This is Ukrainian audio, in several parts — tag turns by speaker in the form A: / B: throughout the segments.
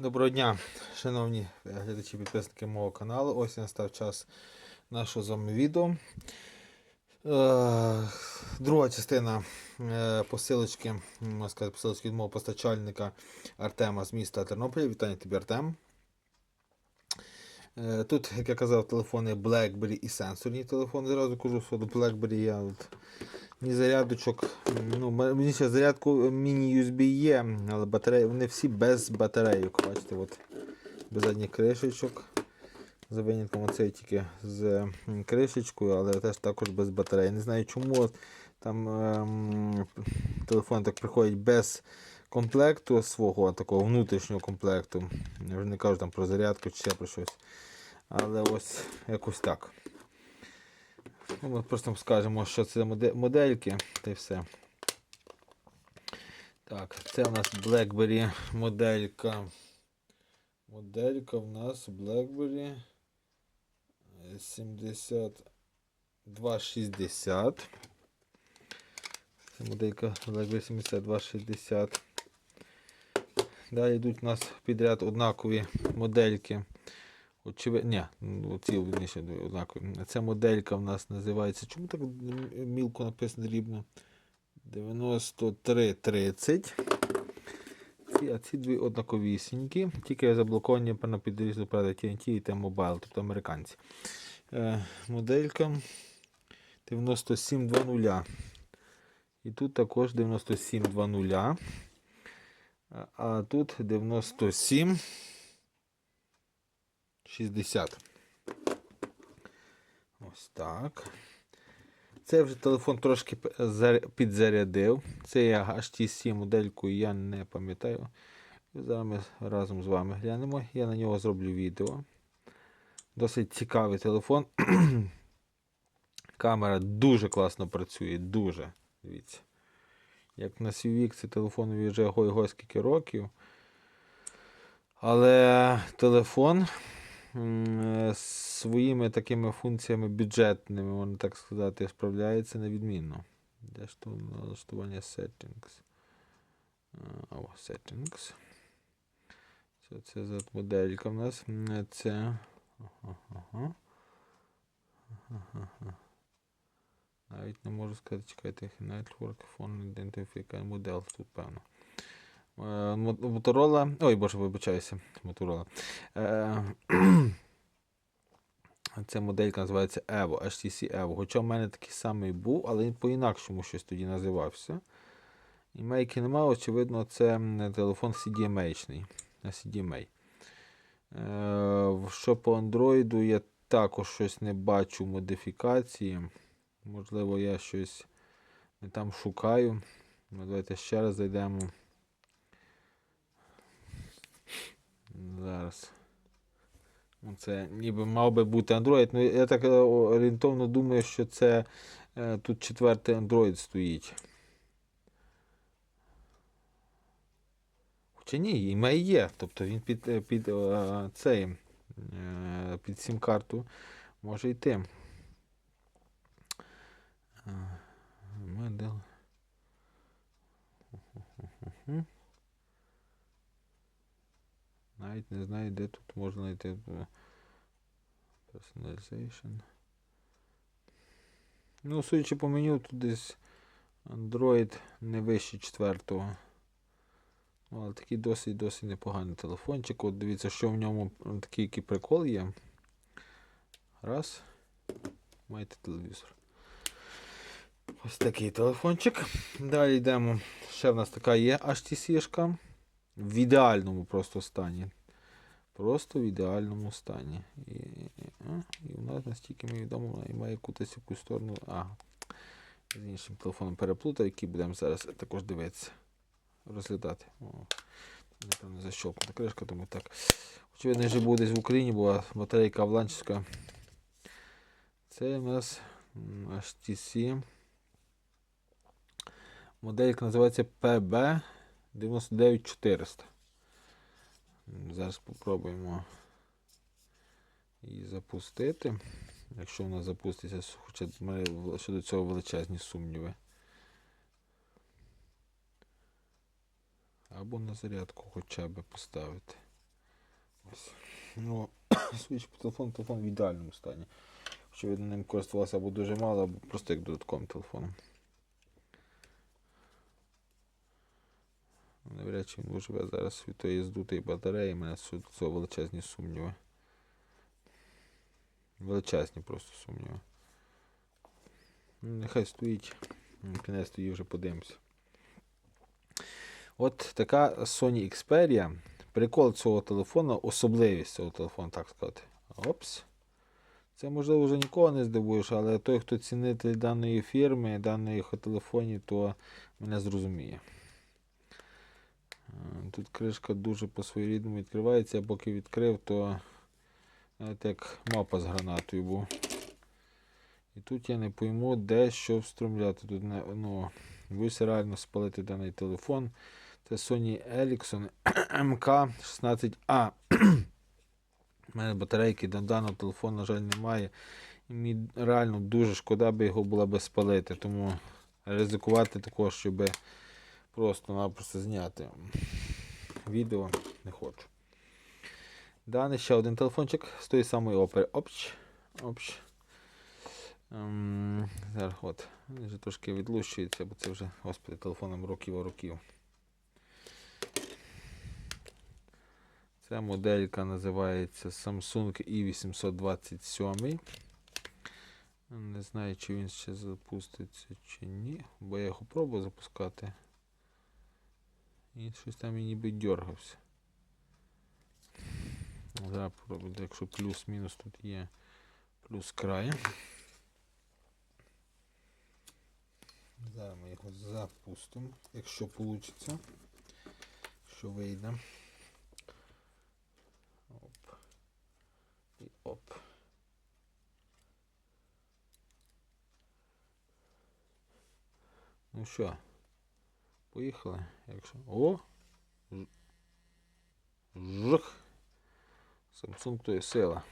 A: Доброго дня, шановні глядачі підписники мого каналу. Ось і настав час нашого з вами відео. Е, Друга частина е, посилочки, можна сказати, посилочки від мого постачальника Артема з міста Тернополя. Вітання тобі, Артем. Е, Тут, як я казав, телефони BlackBerry і сенсорні телефони. Зразу кажу, що до BlackBerry я от ні зарядочок. Ну, мені ще зарядку міні-USB є, але батареї, вони всі без батарейок. Бачите, от, без задніх кришечок. За винятком оцей тільки з кришечкою, але теж також без батареї. Не знаю чому там ем, телефон так приходить без комплекту свого, такого внутрішнього комплекту. Я вже не кажу там про зарядку чи ще про щось. Але ось якось так. Ну, Ми просто скажемо, що це модельки, та й все. Так, це у нас BlackBerry моделька. Моделька в нас BlackBerry е, 7260. Це моделька BlackBerry 7260. Далі йдуть у нас підряд однакові модельки. Очевидно, ну, ці вірніше, однакові. Ця моделька в нас називається. Чому так мілко написано дрібно? 9330. Ці, а ці дві однаковісінькі. Тільки заблоковані на підрізу правда TNT і T-Mobile, тобто американці. Е, моделька 9720. І тут також 9720. А, а тут 97. 60. Ось так. Це вже телефон трошки підзарядив. Це я HTC модельку я не пам'ятаю. Зараз ми разом з вами глянемо. Я на нього зроблю відео. Досить цікавий телефон. Камера дуже класно працює, дуже. Дивіться. Як на свій вік, це телефонові вже гой-гой скільки років. Але телефон своїми такими функціями бюджетними, можна так сказати, справляється невідмінно. Де ж тут налаштування settings? О, settings. Це, це за моделька в нас. Це. Ага, ага. Ага, ага. Навіть не можу сказати, чекайте, Network Phone Identification Model, тут певно. Е, Мо- Motorola. Ой, боже, вибачаюся. Motorola. Е, Ця моделька називається Evo, HTC Evo. Хоча в мене такий самий був, але він по-інакшому щось тоді називався. І мейки немає, очевидно, це телефон CDMA-шний. На CDMA. Е, Що по Android я також щось не бачу модифікації. Можливо, я щось не там шукаю. Ну, Давайте ще раз зайдемо. Зараз. Ну, Це ніби мав би бути Android. Ну, я так е, орієнтовно думаю, що це е, тут четвертий Android стоїть. Хоча ні, імей є. Тобто він під, е, під цей під сім-карту може йти. Модель. Навіть не знаю, де тут можна знайти Personalization. Ну, судячи по меню, тут десь Android не вище четвертого. Ну, але такий досить досить непоганий телефончик. От дивіться, що в ньому такий який прикол є. Раз. Маєте телевізор. Ось такий телефончик. Далі йдемо. Ще в нас така є HTC-шка. В ідеальному просто стані. Просто в ідеальному стані. І, і, а, у нас настільки мені відомо, вона і має кутись в яку сторону. Ага. З іншим телефоном переплутав, який будемо зараз також дивитися. Розглядати. О, напевно, защолкнута кришка, тому так. Очевидно, вже був в Україні, була батарейка авланчська. Це у нас HTC. Моделька називається PB 99400. М, Зараз спробуємо її запустити. Якщо вона запуститься, хоча в мене щодо цього величезні сумніви. Або на зарядку хоча б поставити. Ось. Ну, свіч телефон, телефон в ідеальному стані. Очевидно, ним користувався або дуже мало, або просто як додатковим телефоном. Навряд чи він виживе зараз від тої здутої батареї, мене цього величезні сумніви. Величезні просто сумніви. Ну, Нехай стоїть. Кінець тоді вже подивимося. От така Sony Xperia. Прикол цього телефону, особливість цього телефону, так сказати. Опс. Це можливо вже нікого не здивуєш, але той, хто цінитель даної фірми, даних телефонів, то мене зрозуміє. Тут кришка дуже по-своєрідному відкривається, я поки відкрив, то знаєте, як мапа з гранатою був. І тут я не пойму, де що встромляти. Тут не, ну, боюся реально спалити даний телефон. Це Sony Ericsson MK16A. У мене батарейки до даного телефону, на жаль, немає. І мені реально дуже шкода би його було би спалити. Тому ризикувати також, щоб просто-напросто зняти відео не хочу. Далі ще один телефончик з тої самої опери. Опч. Опч. Ем, зараз от. Він вже трошки відлущується, бо це вже, господи, телефоном років а років. Ця моделька називається Samsung i827. Не знаю, чи він ще запуститься чи ні, бо я його пробував запускати. І щось там і ніби дергався. Зараз попробую, якщо плюс-мінус тут є плюс край. Зараз ми його запустимо, якщо вийде. Якщо вийде. Оп. І оп. Ну що, поїхали. Якщо. О! Жух! Samsung то є сила.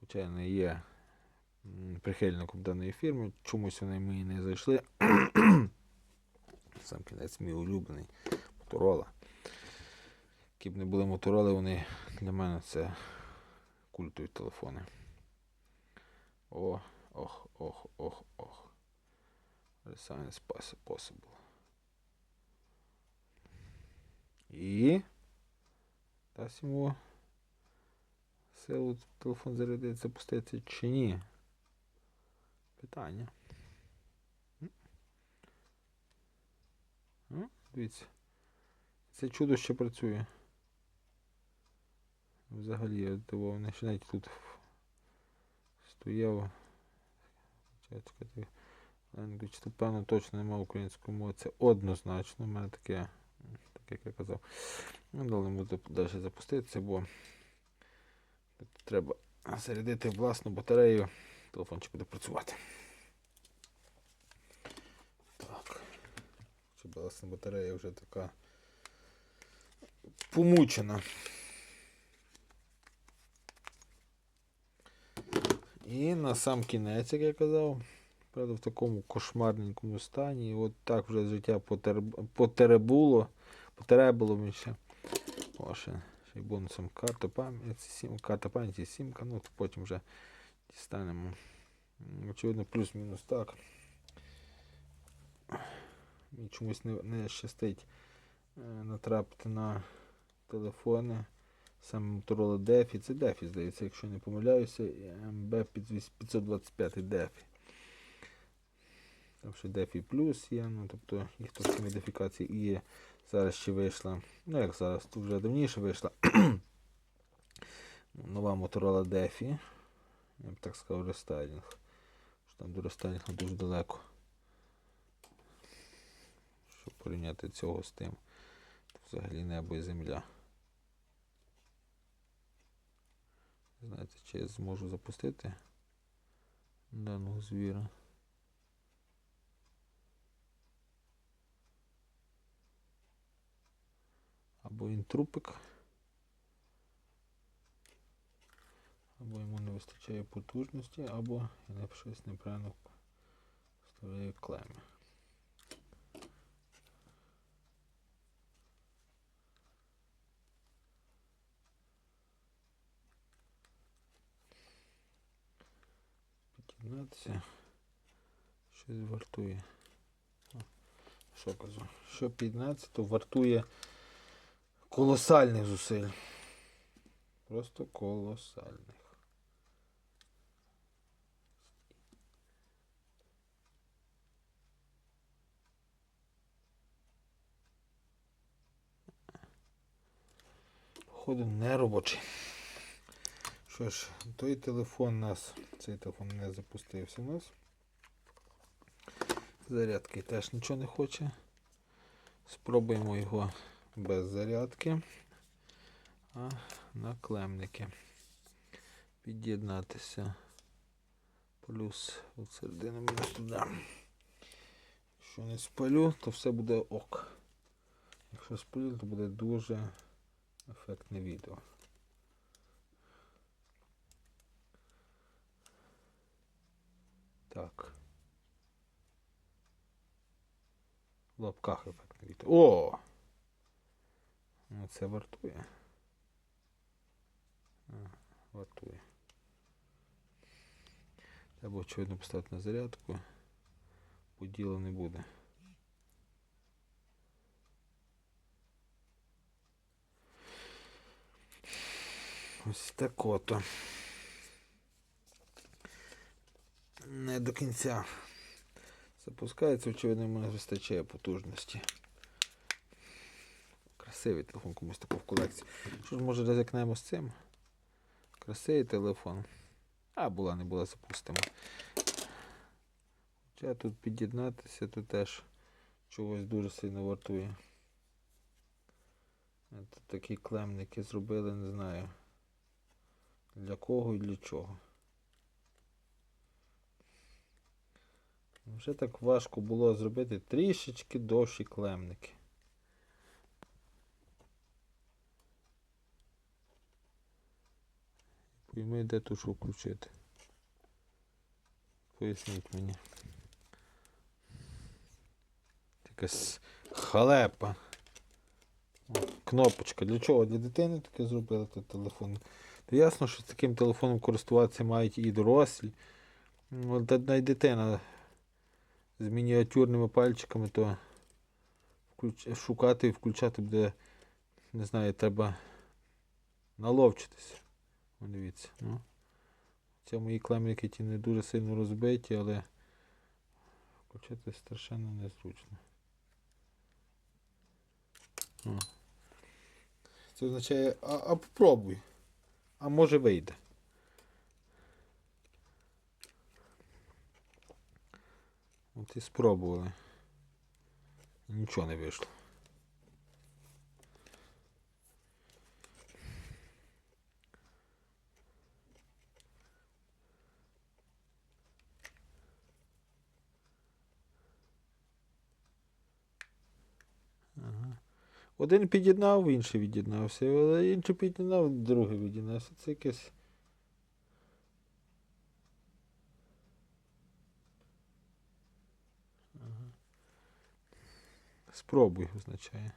A: Хоча не є прихильником даної фірми. Чомусь вони мені не зайшли. Сам кінець мій улюблений. Моторола. Які б не були мотороли, вони для мене це культові телефони. О, ох, ох, ох, ох. Resign is possible. І дасть йому силу телефон зарядити, запуститься чи ні? Питання. Дивіться. Це чудо ще працює. Взагалі я здивований, що навіть тут стояв. Language, то певно точно немає української мови. Це однозначно. У мене таке, так як я казав. Ну, далі буду далі запуститися, бо треба зарядити власну батарею. Телефончик буде працювати. Так. Власна батарея вже така помучена. І на сам кінець, як я казав, правда, в такому кошмарненькому стані. І от так вже життя потер- потеребуло, потеребило мені ще. О, ще, ще бонусом карта пам'яті, сім, карта пам'яті, сімка, ну потім вже дістанемо. Очевидно, плюс-мінус так. Мені чомусь не, не щастить е, натрапити на телефони. Саме Motorola DeFi, це DeFi, здається, якщо не помиляюся, MB 525 DeFi. Там ще DeFi Plus є, ну тобто їх трошки модифікації і є. Зараз ще вийшла. Ну як зараз, тут вже давніше вийшла. Нова Motorola DeFi. Я б так сказав, рестайлінг. Що там до рестайлінгу дуже далеко. Щоб порівняти цього з тим. Тут взагалі небо і земля. Знаєте, чи я зможу запустити даного звіра. Або він трупик, або йому не вистачає потужності, або я щось неправильно вставляю клеми. Підігнатися. Щось вартує. Що кажу? Що 15, то вартує колосальних зусиль. Просто колосальних. Походу не робочий. Що ж, той телефон нас, цей телефон не запустився у нас. Зарядки теж нічого не хоче. Спробуємо його без зарядки. А на клемники. Під'єднатися. Плюс от середину мінус туди. Якщо не спалю, то все буде ок. Якщо спалю, то буде дуже ефектне відео. Так. В лапках ефектне відео. О! Ну, це вартує. А, вартує. Треба, очевидно, поставити на зарядку. Бо діла не буде. Ось так ото. Не до кінця запускається, очевидно, йому не вистачає потужності. Красивий телефон комусь такий в колекції. Що ж, може ризикнемо з цим? Красивий телефон. А була, не була, запустимо. Хоча тут під'єднатися, то теж чогось дуже сильно вартує. Тут такі клемники зробили, не знаю. Для кого і для чого. Вже так важко було зробити трішечки довші клемники. Пойми, де що включити. Поясніть мені. Якась халепа. Кнопочка. Для чого? Для дитини таке зробили той телефон. То ясно, що таким телефоном користуватися мають і дорослі. Ну, Та навіть дитина з мініатюрними пальчиками, то шукати і включати буде, не знаю, треба наловчитися. Дивіться. Ну. Це мої клемники ті не дуже сильно розбиті, але включати страшенно незручно. О. Це означає, а, а попробуй. А може вийде. От і спробували. Нічого не вийшло. Один під'єднав, інший від'єднався, інший під'єднав, другий від'єднався. Це якесь. Спробуй, означає.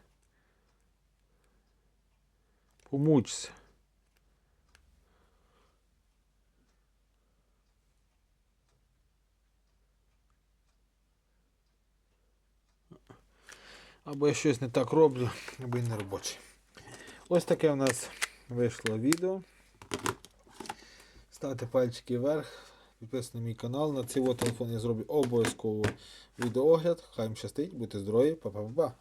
A: Помучся. Або я щось не так роблю, або він не робочий. Ось таке у нас вийшло відео. Ставте пальчики вверх, підписуйтесь на мій канал. На цей телефон я зроблю обов'язково відеоогляд. Хай вам щастить, будьте здорові, па-па-па.